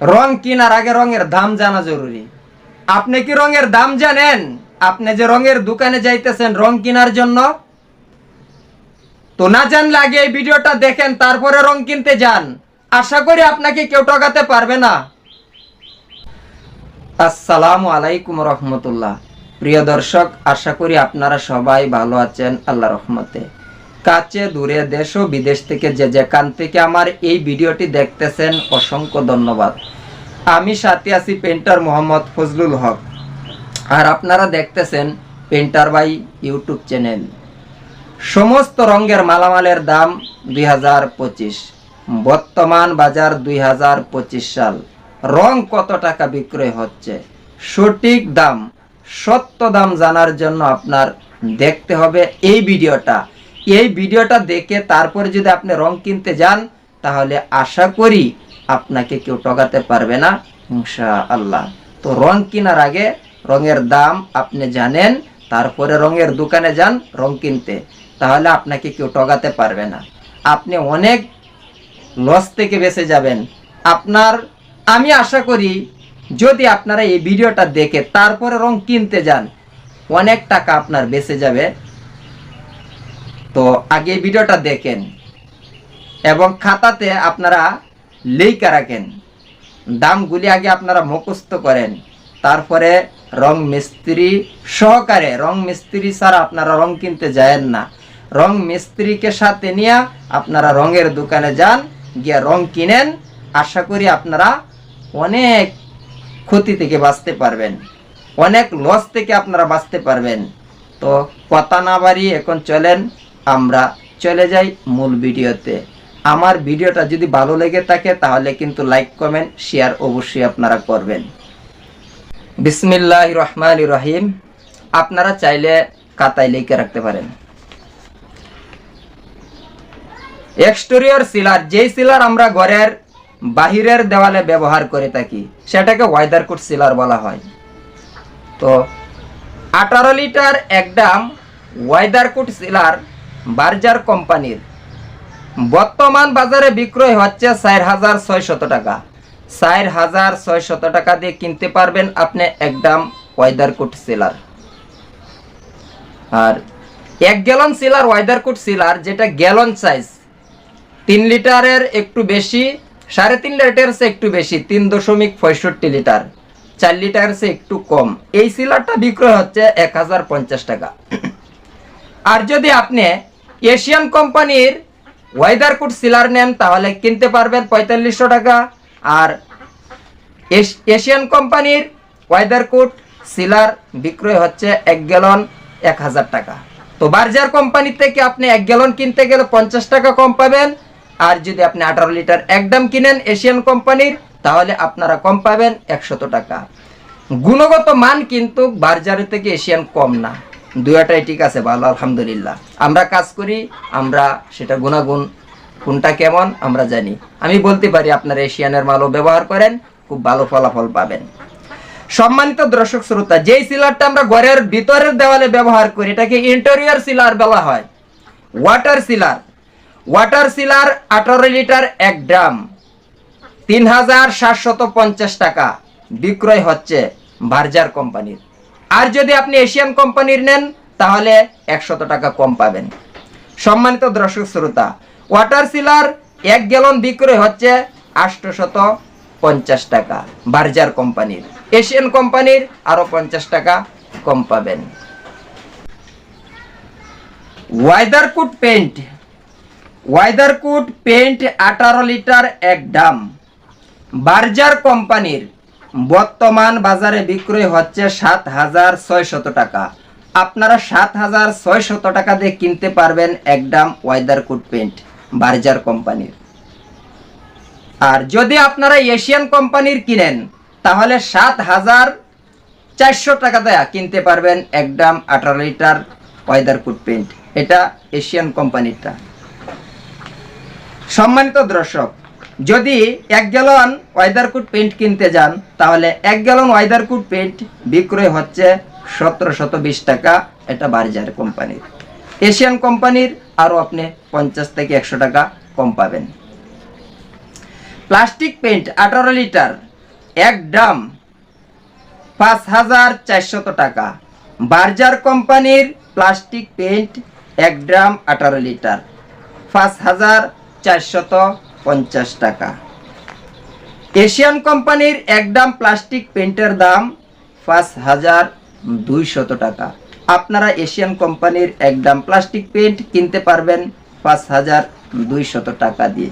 রং কেনার আগে রঙের দাম জানা জরুরি। আপনি কি রঙের দাম জানেন? আপনি যে রঙের দোকানে যাইতেছেন রং কেনার জন্য? তো না জানলে আগে এই ভিডিওটা দেখেন, তারপরে রং কিনতে যান। আশা করি আপনাকে কেউ ঠকাতে পারবে না। আসসালামু আলাইকুম রহমতুল্লাহ। প্রিয় দর্শক, আশা করি আপনারা সবাই ভালো আছেন, আল্লাহ রহমতে। কাছে, দূরে, দেশ ও বিদেশ থেকে যে যেখান থেকে আমার এই ভিডিওটি দেখতেছেন, অসংখ্য ধন্যবাদ। আমি সাথে আছি পেন্টার মোহাম্মদ ফজলুল হক। আর আপনারা দেখতেছেন পেন্টার বাই ইউটিউব চ্যানেল। সমস্ত রঙের মালামালের দাম দুই হাজার পঁচিশ। বর্তমান বাজার দুই হাজার পঁচিশ সাল। রং কত টাকা বিক্রয় হচ্ছে? সঠিক দাম, সত্য দাম জানার জন্য আপনার দেখতে হবে এই ভিডিওটা। এই ভিডিওটা দেখে তারপরে যদি আপনি রং কিনতে যান, তাহলে আশা করি আপনাকে কেউ ঠকাতে পারবে না ইনশা আল্লাহ তো রং কেনার আগে রঙের দাম আপনি জানেন, তারপরে রঙের দোকানে যান রং কিনতে, তাহলে আপনাকে কেউ ঠকাতে পারবে না। আপনি অনেক লস থেকে বেঁচে যাবেন। আপনার, আমি আশা করি যদি আপনারা এই ভিডিওটা দেখে তারপরে রং কিনতে যান, অনেক টাকা আপনার বেঁচে যাবে। তো আগে ভিডিওটা দেখেন। এবং খাতাতে আপনারা লেখা রাখেন। দামগুলি আগে আপনারা মুখস্থ করেন। তারপরে রং মিস্ত্রি সহকারে, রং মিস্ত্রি ছাড়া আপনারা রং কিনতে যায়েন না। রং মিস্ত্রিকে সাথে নিয়ে আপনারা রঙের দোকানে যান, গিয়ে রং কিনেন। আশা করি আপনারা অনেক ক্ষতি থেকে বাঁচতে পারবেন। অনেক লস থেকে আপনারা বাঁচতে পারবেন। তো কথা না বাড়িয়ে এখন চলেন। আমরা চলে যাই মূল ভিডিওতে। আমার ভিডিওটা যদি ভালো লেগে থাকে, তাহলে কিন্তু লাইক কমেন্ট শেয়ার অবশ্যই আপনারা করবেন। বিসমিল্লাহ রহমান রহিম। আপনারা চাইলে কাতায় লিখে রাখতে পারেন। এক্সটেরিয়র সিলার যেই সিলার আমরা ঘরের বাহিরের দেওয়ালে ব্যবহার করে থাকি, সেটাকে ওয়েদার কোট সিলার বলা হয়। তো, আঠারো লিটার একদম ওয়েদার কোট সিলার বার্জার কোম্পানির। বর্তমান বাজারে বিক্রয় হচ্ছে চার হাজার ছয়শত টাকা। চার হাজার ছয়শত টাকা দিয়ে কিনতে পারবেন আপনি একদম ওয়েদার কোট সিলার। আর এক gallon sealer weather coat sealer, যেটা গ্যালন সাইজ, তিন লিটারের একটু বেশি, সাড়ে তিন লিটারের চেয়ে একটু বেশি, তিন দশমিক পঁয়ষট্টি লিটার, চার লিটারের চেয়ে একটু কম। এই সিলারটা বিক্রয় হচ্ছে এক হাজার পঞ্চাশ টাকা। আর যদি আপনি এশিয়ান কোম্পানির ওয়েদার কোট সিলার নেন, তাহলে কিনতে পারবেন পঁয়তাল্লিশশো টাকা। আর এশ- এশিয়ান কোম্পানির ওয়েদার কোট সিলার বিক্রয় হচ্ছে এক গ্যালন এক হাজার টাকা। তো বার্জার কোম্পানি থেকে আপনি এক গ্যালন কিনতে গেলে পঞ্চাশ টাকা কম পাবেন। আর যদি আপনি আঠারো লিটার একদম কিনেন এশিয়ান কোম্পানির, তাহলে আপনারা কম পাবেন একশত টাকা। গুণগত মান কিন্তু বার্জারের থেকে এশিয়ান কম না। দুয়াটাই ঠিক আছে, ভালো, আলহামদুলিল্লাহ। আমরা কাজ করি, আমরা সেটা গুণাগুণ, কোনটা কেমন, আমরা জানি। আমি বলতে পারি আপনারা এশিয়ানের মালও ব্যবহার করেন, খুব ভালো ফলাফল পাবেন। সম্মানিত দর্শক শ্রোতা, যেই সিলারটা আমরা ঘরের ভিতরের দেওয়ালে ব্যবহার করি, এটাকে ইন্টেরিয়র সিলার বলা হয়। ওয়াটার সিলার ওয়াটার সিলার আঠারো লিটার এক ড্রাম, তিন হাজার সাতশত পঞ্চাশ টাকা। বিক্রয় হচ্ছে ভার্জার কোম্পানির। আর যদি আপনি এশিয়ান কোম্পানির নেন, তাহলে একশত টাকা কম পাবেন। সম্মানিত দর্শক শ্রোতা, ওয়াটার সিলার এক গ্যালন বিক্রয় হচ্ছে আটশত পঞ্চাশ টাকা, বার্জার কোম্পানির। এশিয়ান কোম্পানির আরও পঞ্চাশ টাকা কম পাবেন। ওয়াইদারকুট পেন্ট ওয়াইদারকুট পেন্ট আঠারো লিটার এক দাম। বার্জার কোম্পানির বর্তমান বাজারে বিক্রয় হচ্ছে সাত হাজার ছয়শত টাকা। আপনারা সাত হাজার ছয়শত টাকা দিয়ে কিনতে পারবেন একদম ওয়াইদারকুট পেন্ট বার্জার কোম্পানির। আর যদি আপনারা এশিয়ান কোম্পানির কিনেন, তাহলে সাত হাজার চারশো টাকা দেয়া কিনতে পারবেন একদম আঠারো লিটার ওয়েদারকুট পেন্ট এটা এশিয়ান কোম্পানিরটা। সম্মানিত দর্শক যদি এক গ্যালন ওয়েদারকুট পেন্ট কিনতে যান, তাহলে এক গ্যালন ওয়েদারকুট পেন্ট বিক্রয় হচ্ছে সতেরো শত বিশ টাকা এটা বার্জার কোম্পানির এশিয়ান কোম্পানির আরও আপনি পঞ্চাশ থেকে একশো টাকা কম পাবেন। প্লাস্টিক পেন্ট আঠারো লিটার, এক ড্রাম পাঁচ হাজার চারশত টাকা। বার্জার কোম্পানির প্লাস্টিক পেন্ট এক ড্রাম আঠারো লিটার, পাঁচ হাজার চারশত পঞ্চাশ টাকা। এশিয়ান কোম্পানির এক ড্রাম প্লাস্টিক পেন্টের দাম পাঁচ হাজার দুইশত টাকা। আপনারা এশিয়ান কোম্পানির এক ড্রাম প্লাস্টিক পেন্ট কিনতে পারবেন পাঁচ হাজার দুইশত টাকা দিয়ে।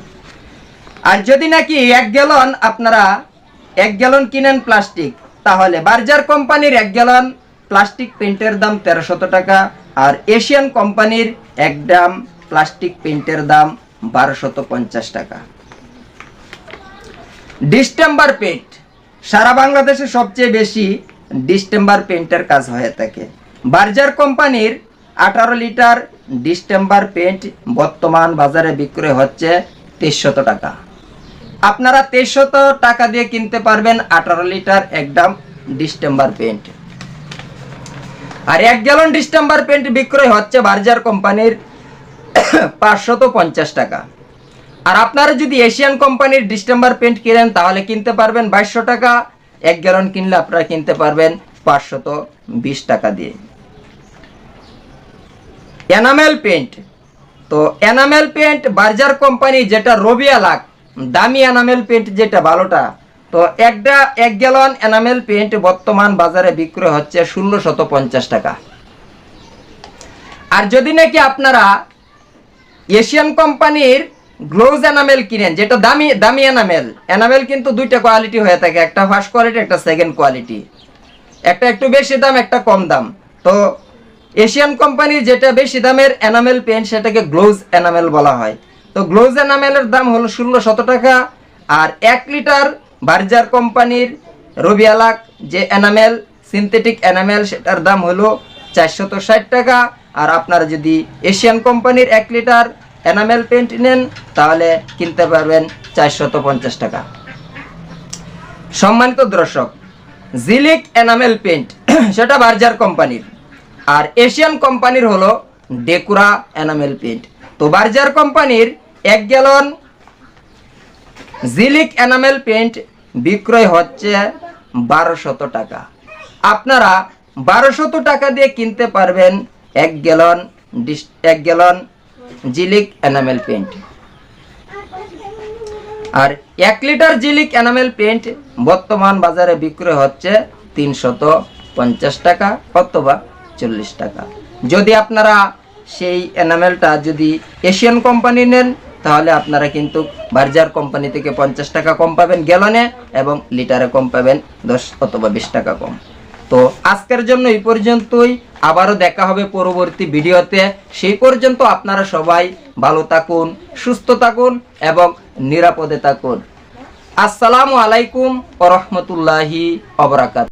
আর যদি নাকি এক গ্যালন আপনারা এক গ্যালন কিনেন প্লাস্টিক, তাহলে বার্জার কোম্পানির এক গ্যালন প্লাস্টিক পেন্টের দাম তেরোশত টাকা আর এশিয়ান কোম্পানির এক ড্রাম প্লাস্টিক পেন্টের দাম বারোশত পঞ্চাশ টাকা। ডিস্টেম্বার পেন্ট সারা বাংলাদেশে সবচেয়ে বেশি ডিস্টেম্বার পেন্টের কাজ হয়ে থাকে। বার্জার কোম্পানির আঠারো লিটার ডিস্টেম্বার পেন্ট বর্তমান বাজারে বিক্রয় হচ্ছে তেইশশত টাকা। আপনারা তেইশশত টাকা দিয়ে কিনতে পারবেন আঠারো লিটার একদম ডিস্টেম্বার পেন্ট আর এক গ্যালন ডিস্টেম্বার পেন্ট বিক্রয় হচ্ছে বার্জার কোম্পানির পাঁচশত পঞ্চাশ টাকা। আর আপনারা যদি এশিয়ান কোম্পানির ডিস্টেম্বার পেন্ট কিনেন, তাহলে কিনতে পারবেন বাইশশো টাকা। এক গ্যালন কিনলে আপনারা কিনতে পারবেন পাঁচশত বিশ টাকা দিয়ে। Enamel paint. তো এনামেল পেন্ট বার্জার কোম্পানি যেটা রবিয়া লাখ দামি এনামেল পেন্ট যেটা ভালোটা, তো একটা এক গ্যালন এনামেল পেন্ট বর্তমান বাজারে বিক্রয় হচ্ছে ষোলোশত পঞ্চাশ টাকা। আর যদি নাকি আপনারা এশিয়ান কোম্পানির গ্লোজ এনামেল কিনেন, যেটা দামি দামি এনামেল। এনামেল কিন্তু দুইটা কোয়ালিটি হয়ে থাকে, একটা ফার্স্ট কোয়ালিটি, একটা সেকেন্ড কোয়ালিটি। একটা একটু বেশি দাম, একটা কম দাম। তো এশিয়ান কোম্পানির যেটা বেশি দামের এনামেল পেন, সেটাকে গ্লোজ এনামেল বলা হয়। তো গ্লোজ এনামেলের দাম হলো ষোলো শত টাকা, আর এক লিটার বার্জার কোম্পানির রবিয়ালাক যে এনামেল, সিনথেটিক এনামেল, সেটার দাম হলো চারশত ষাট টাকা আর আপনারা যদি এশিয়ান কোম্পানির এক লিটার এনামেল পেন্ট নেন, তাহলে কিনতে পারবেন চারশত পঞ্চাশ টাকা। সম্মানিত দর্শক, জিলিক এনামেল পেন্ট, সেটা বার্জার কোম্পানির। আর এশিয়ান কোম্পানির হলো ডেকুরা এনামেল পেন্ট। তো বার্জার কোম্পানির এক গ্যালন জিলিক এনামেল পেন্ট বিক্রয় হচ্ছে বারোশত টাকা। আপনারা বারোশত টাকা দিয়ে কিনতে পারবেন এক গ্যালন এক গ্যালন জিলিক এনামেল পেন্ট আর এক লিটার জিলিক এনামেল পেন্ট বর্তমান বাজারে বিক্রয় হচ্ছে তিনশত পঞ্চাশ টাকা অথবা চল্লিশ টাকা। যদি আপনারা সেই এনামেলটা যদি এশিয়ান কোম্পানি নেন, তাহলে আপনারা কিন্তু বার্জার কোম্পানি থেকে পঞ্চাশ টাকা কম পাবেন গ্যালনে এবং লিটারে কম পাবেন দশ অথবা বিশ টাকা কম। তো আজকের জন্য এই পর্যন্তই। আবারও দেখা হবে পরবর্তী ভিডিওতে। সেই পর্যন্ত আপনারা সবাই ভালো থাকুন, সুস্থ থাকুন এবং নিরাপদে থাকুন। আসসালামু আলাইকুম রহমতুল্লাহি অবরাকাত